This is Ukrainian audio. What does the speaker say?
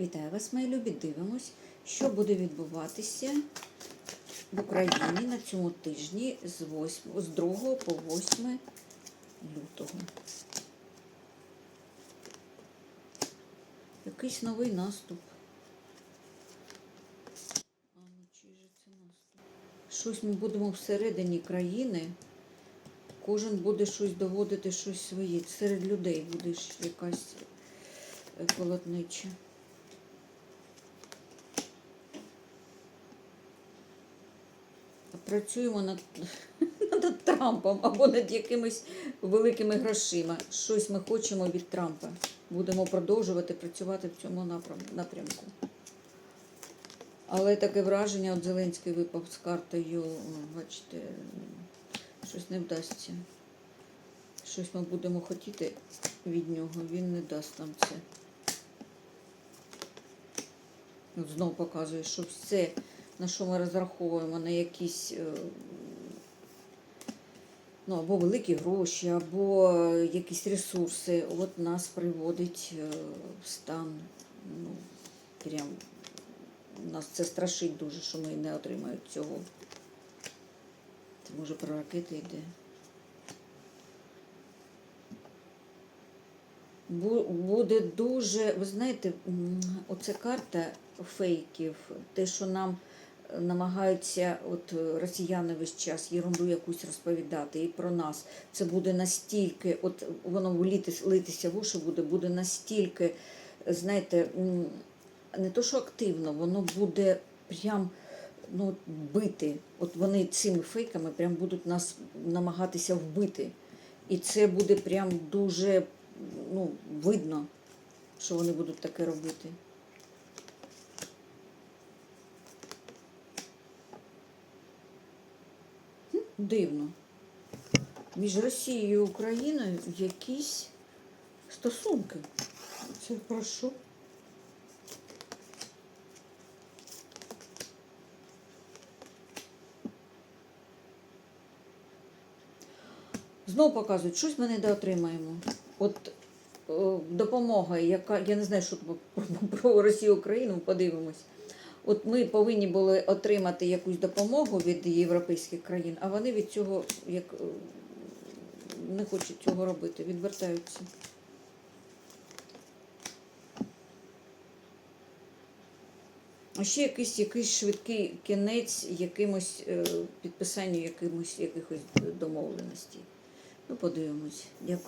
Вітаю вас, мої любі. Дивимось, що буде відбуватися в Україні на цьому тижні з 8, з 2 по 8 лютого. Якийсь новий наступ. А ну чий же це наступ? Щось ми будемо всередині країни. Кожен буде щось доводити, щось своє. Серед людей буде якась е, колотнича. Працюємо над, над Трампом або над якимись великими грошима. Щось ми хочемо від Трампа. Будемо продовжувати працювати в цьому напрям- напрямку. Але таке враження, от Зеленський випав з картою, бачите, щось не вдасться. Щось ми будемо хотіти від нього, він не дасть нам це. От знов показує, що все, на що ми розраховуємо, на якісь е, ну, або великі гроші, або якісь ресурси, от нас приводить е, в стан. Ну, прям нас це страшить дуже, що ми не отримаємо цього. Це може про ракети йде. Бу- Буде дуже, ви знаєте, оця карта фейків, те, що нам е, намагаються от е, росіяни весь час єрунду якусь розповідати і про нас. Це буде настільки, от воно литися в уші буде, буде настільки, знаєте, не то, що активно, воно буде прям ну, бити. От вони цими фейками прям будуть нас намагатися вбити. І це буде прям дуже ну, видно, що вони будуть таке робити. Дивно. Між Росією і Україною якісь стосунки. Це про що? Знову показують, щось ми недоотримаємо. От е, допомога, яка, я не знаю, що про Росію Україну, подивимось. От ми повинні були отримати якусь допомогу від європейських країн, а вони від цього як, е, не хочуть цього робити, відвертаються. Ще якийсь, якийсь швидкий кінець якимось е, підписанню якимось, якихось домовленостей. Ну, подивимось. Дякую.